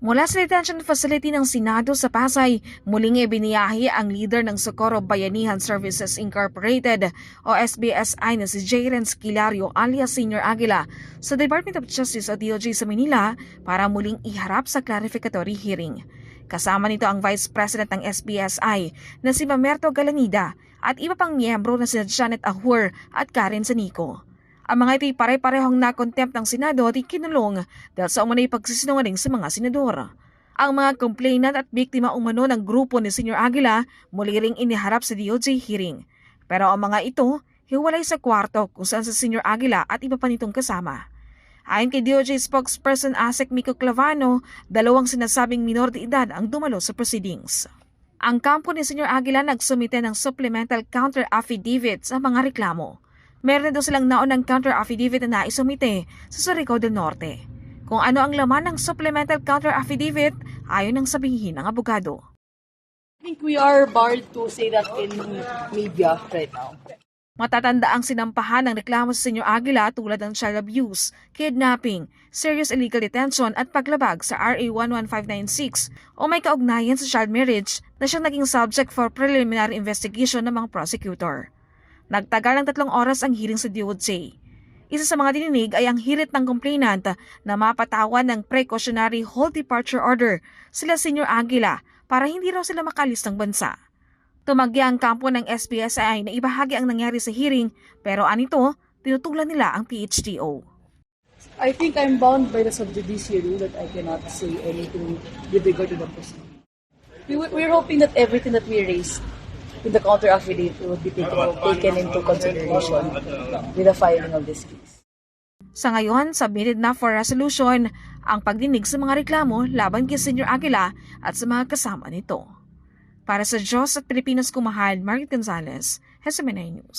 Mula sa detention facility ng Senado sa Pasay, muling ibiniyahe ang leader ng Socorro Bayanihan Services Incorporated o SBSI na si Jaren Skilario alias Senior Aguila sa Department of Justice o DOJ sa Manila para muling iharap sa clarificatory hearing. Kasama nito ang Vice President ng SBSI na si Mamerto Galanida at iba pang miyembro na si Janet Ahur at Karen Sanico. Ang mga ito'y pare-parehong na-contempt ng Senado at ikinulong dahil sa umunay pagsisinungaling sa mga senador. Ang mga complainant at biktima umano ng grupo ni Senior Aguila muli ring iniharap sa DOJ hearing. Pero ang mga ito, hiwalay sa kwarto kung saan sa Senior Aguila at iba pa nitong kasama. Ayon kay DOJ spokesperson Asek Miko Clavano, dalawang sinasabing minor de edad ang dumalo sa proceedings. Ang kampo ni Senior Aguila nagsumite ng supplemental counter affidavit sa mga reklamo. Meron na daw silang naunang counter affidavit na naisumite sa Surigao del Norte. Kung ano ang laman ng supplemental counter affidavit, ayon ang sabihin ng abogado. I think we are barred to say that in media right now. Matatanda ang sinampahan ng reklamo sa Senyor Aguila tulad ng child abuse, kidnapping, serious illegal detention at paglabag sa RA 11596 o may kaugnayan sa child marriage na siyang naging subject for preliminary investigation ng mga prosecutor. Nagtagal ng tatlong oras ang hearing sa DOJ. Isa sa mga dininig ay ang hirit ng complainant na mapatawan ng precautionary hold departure order sila Senyor Aguila para hindi raw sila makalis ng bansa. Tumagya ang kampo ng SPSI na ibahagi ang nangyari sa hearing pero anito, tinutulan nila ang PHTO. I think I'm bound by the subjudice rule that I cannot say anything with regard to the proceeding. We, we're hoping that everything that we raised in the counter affidavit will be taken, taken into consideration with the filing of this case. Sa ngayon, submitted na for resolution ang pagdinig sa mga reklamo laban kay Senior Aguila at sa mga kasama nito. Para sa Diyos at Pilipinas Kumahal, Margaret Gonzalez, SMNI News.